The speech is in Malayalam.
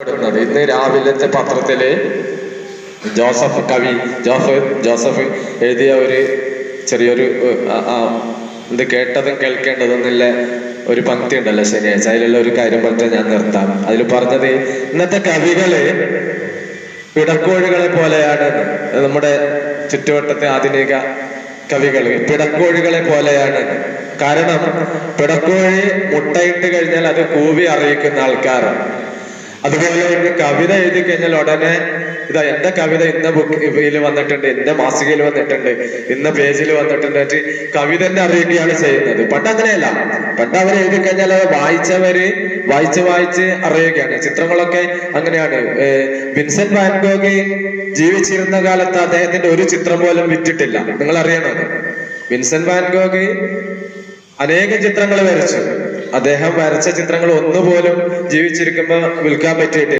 ഇന്ന് രാവിലത്തെ പത്രത്തിൽ ജോസഫ് കവി ജോസഫ് ജോസഫ് എഴുതിയ ഒരു ചെറിയൊരു ഇത് കേട്ടതും കേൾക്കേണ്ടതും എന്നുള്ള ഒരു പങ്ക്തി ഉണ്ടല്ലോ ശനിയാഴ്ച. അതിലുള്ള ഒരു കാര്യം പറഞ്ഞാൽ ഞാൻ നിർത്താം. അതിൽ പറഞ്ഞത് ഇന്നത്തെ കവികൾ പിടക്കോഴികളെ പോലെയാണ് നമ്മുടെ ചുറ്റുവട്ടത്തെ ആധുനിക കവികൾ പിടക്കോഴികളെ പോലെയാണ്. കാരണം പിടക്കോഴി മുട്ടയിട്ട് കഴിഞ്ഞാൽ അത് കൂവി അറിയിക്കുന്ന ആൾക്കാരാണ്. അതുപോലെ ഒരു കവിത എഴുതി കഴിഞ്ഞാൽ ഉടനെ ഇതാ എന്റെ കവിത ഇന്ന ബുക്കിൽ വന്നിട്ടുണ്ട് ഇന്ന മാസികയിൽ വന്നിട്ടുണ്ട് ഇന്ന പേജിൽ വന്നിട്ടുണ്ട് എന്നിട്ട് കവിതന്നെ അറിയുകയാണ് ചെയ്യുന്നത്. പണ്ട് അങ്ങനെയല്ല. പണ്ട് അവർ എഴുതി കഴിഞ്ഞാൽ അത് വായിച്ചവര് വായിച്ച് വായിച്ച് അറിയുകയാണ്. ചിത്രങ്ങളൊക്കെ അങ്ങനെയാണ്. വിൻസെന്റ് വാൻഗോഗ് ജീവിച്ചിരുന്ന കാലത്ത് അദ്ദേഹത്തിന്റെ ഒരു ചിത്രം പോലും വിറ്റിട്ടില്ല. നിങ്ങൾ അറിയണത് വിൻസെന്റ് വാൻഗോഗ് അനേകം ചിത്രങ്ങൾ വരച്ചു. അദ്ദേഹം വരച്ച ചിത്രങ്ങൾ ഒന്നുപോലും ജീവിച്ചിരിക്കുമ്പോൾ വിൽക്കാൻ പറ്റിയിട്ടില്ല.